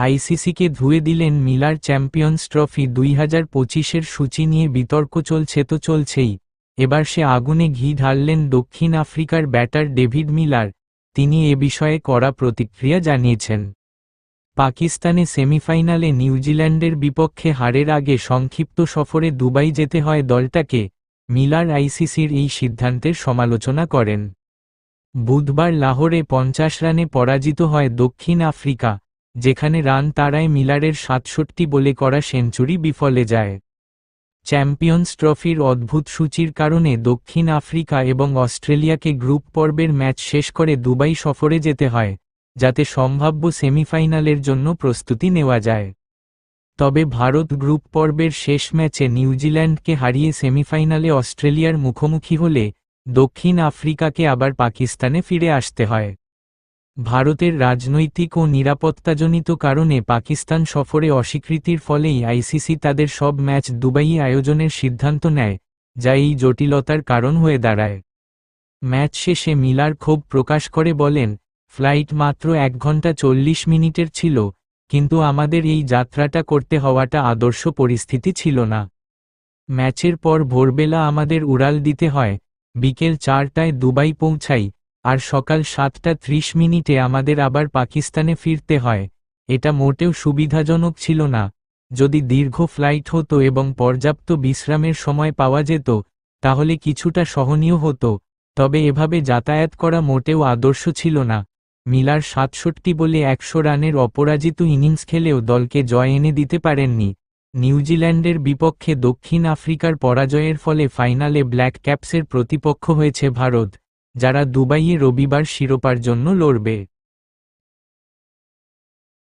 আইসিসিকে ধুয়ে দিলেন Miller champions trophy দুই হাজার পঁচিশের সূচি নিয়ে বিতর্ক চলছে তো চলছেই। এবার সে আগুনে ঘি ঢাললেন দক্ষিণ আফ্রিকার ব্যাটার ডেভিড মিলার, তিনি এ বিষয়ে কড়া প্রতিক্রিয়া জানিয়েছেন। পাকিস্তানে সেমিফাইনালে নিউজিল্যান্ডের বিপক্ষে হারের আগে সংক্ষিপ্ত সফরে দুবাই যেতে হয় দলটাকে, মিলার আইসিসির এই সিদ্ধান্তের সমালোচনা করেন। বুধবার লাহোরে পঞ্চাশ রানে পরাজিত হয় দক্ষিণ আফ্রিকা যেখানে রান তারায় মিলারের সাতষট্টি বলে করা সেঞ্চুরি বিফলে যায়। চ্যাম্পিয়ন্স ট্রফির অদ্ভুত সূচির কারণে দক্ষিণ আফ্রিকা এবং অস্ট্রেলিয়াকে গ্রুপ পর্বের ম্যাচ শেষ করে দুবাই সফরে যেতে হয়, যাতে সম্ভাব্য সেমিফাইনালের জন্য প্রস্তুতি নেওয়া যায়। তবে ভারত গ্রুপ পর্বের শেষ ম্যাচে নিউজিল্যান্ডকে হারিয়ে সেমিফাইনালে অস্ট্রেলিয়ার মুখোমুখি হলে দক্ষিণ আফ্রিকাকে আবার পাকিস্তানে ফিরে আসতে হয়। ভারতের রাজনৈতিক ও নিরাপত্তাজনিত কারণে পাকিস্তান সফরে অস্বীকৃতির ফলেই আইসিসি তাদের সব ম্যাচ দুবাই আয়োজনের সিদ্ধান্ত নেয়, যা এই জটিলতার কারণ হয়ে দাঁড়ায়। ম্যাচ শেষে মিলার ক্ষোভ প্রকাশ করে বলেন, ফ্লাইট মাত্র এক ঘণ্টা চল্লিশ মিনিটের ছিল, কিন্তু আমাদের এই যাত্রাটা করতে হওয়াটা আদর্শ পরিস্থিতি ছিল না। ম্যাচের পর ভোরবেলা আমাদের উড়াল দিতে হয়, বিকেল চারটায় দুবাই পৌঁছাই আর সকাল সাতটা ত্রিশ মিনিটে আমাদের আবার পাকিস্তানে ফিরতে হয়। এটা মোটেও সুবিধাজনক ছিল না। যদি দীর্ঘ ফ্লাইট হতো এবং পর্যাপ্ত বিশ্রামের সময় পাওয়া যেত, তাহলে কিছুটা সহনীয় হতো, তবে এভাবে যাতায়াত করা মোটেও আদর্শ ছিল না। মিলার সাতষট্টি বলে একশো রানের অপরাজিত ইনিংস খেলেও দলকে জয় এনে দিতে পারেননি। নিউজিল্যান্ডের বিপক্ষে দক্ষিণ আফ্রিকার পরাজয়ের ফলে ফাইনালে ব্ল্যাক ক্যাপসের প্রতিপক্ষ হয়েছে ভারত। যারা দুবাইয়ে রবিবার শিরোপার জন্য লড়বে।